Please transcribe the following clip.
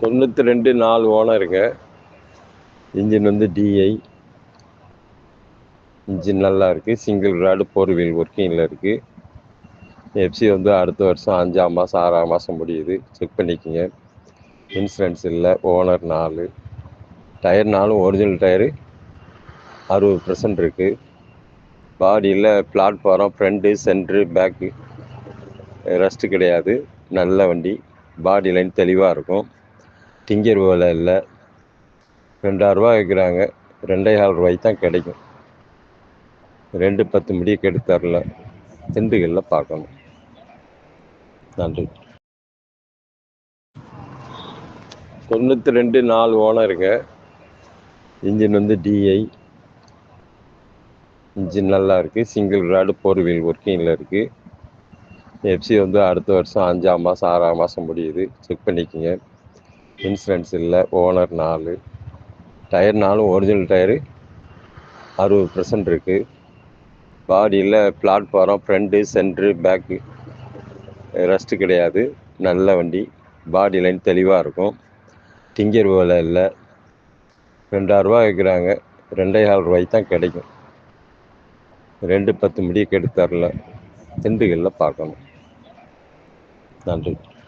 தொண்ணூற்றி ரெண்டு நாலு ஓனருங்க. இன்ஜின் வந்து டிஐ இன்ஜின் நல்லா இருக்குது சிங்கிள் ராடு ஃபோர் வீல் ஒர்க்கிங்கில் இருக்குது எஃப்சி வந்து அடுத்த வருஷம் அஞ்சாம் மாதம் ஆறாம் மாதம் முடியுது. செக் பண்ணிக்கோங்க. இன்சூரன்ஸ் இல்லை. ஓனர் நாலு. டயர் நாலும் ஒரிஜினல் டயரு அறுபது பர்சன்ட் இருக்குது பாடியில் platform front centre back rest கிடையாது. நல்ல வண்டி. பாடி லைன் தெளிவாக இருக்கும். திங்கர் வேலை இல்லை. ரெண்டாயிரரூபா கேட்குறாங்க. ரெண்டே கால் ரூபாய்க்கு தான் கிடைக்கும். ரெண்டு பத்து முடிய கெடுத்தரல. திண்டுகளில் திண்டுக்கல்லில் பார்க்கணும். நன்றி. தொண்ணூற்றி ரெண்டு நாலு ஓனருங்க இன்ஜின் வந்து டிஐ இன்ஜின் நல்லா இருக்குது சிங்கிள் ராடு ஃபோர் வீல் ஒர்க்கிங்கில் இருக்குது எஃப்சி வந்து அடுத்த வருஷம் அஞ்சாம் மாதம் ஆறாம் மாதம் முடியுது. செக் பண்ணிக்கோங்க. இன்சூரன்ஸ் இல்லை ஓனர் நாலு. டயர் நாலும் ஒரிஜினல் டயரு. அறுபது பர்சன்ட் இருக்குது பாடியில் platform front centre back rest கிடையாது. நல்ல வண்டி. பாடி லைன் தெளிவாக இருக்கும். டிங்கர் வேலை இல்லை. ரெண்டாயிரரூபா வைக்கிறாங்க ரெண்டே கால் ரூபாய்க்கு தான் கிடைக்கும். ரெண்டு பத்து முடிய எடுத்து தரல. பார்க்கணும். நன்றி.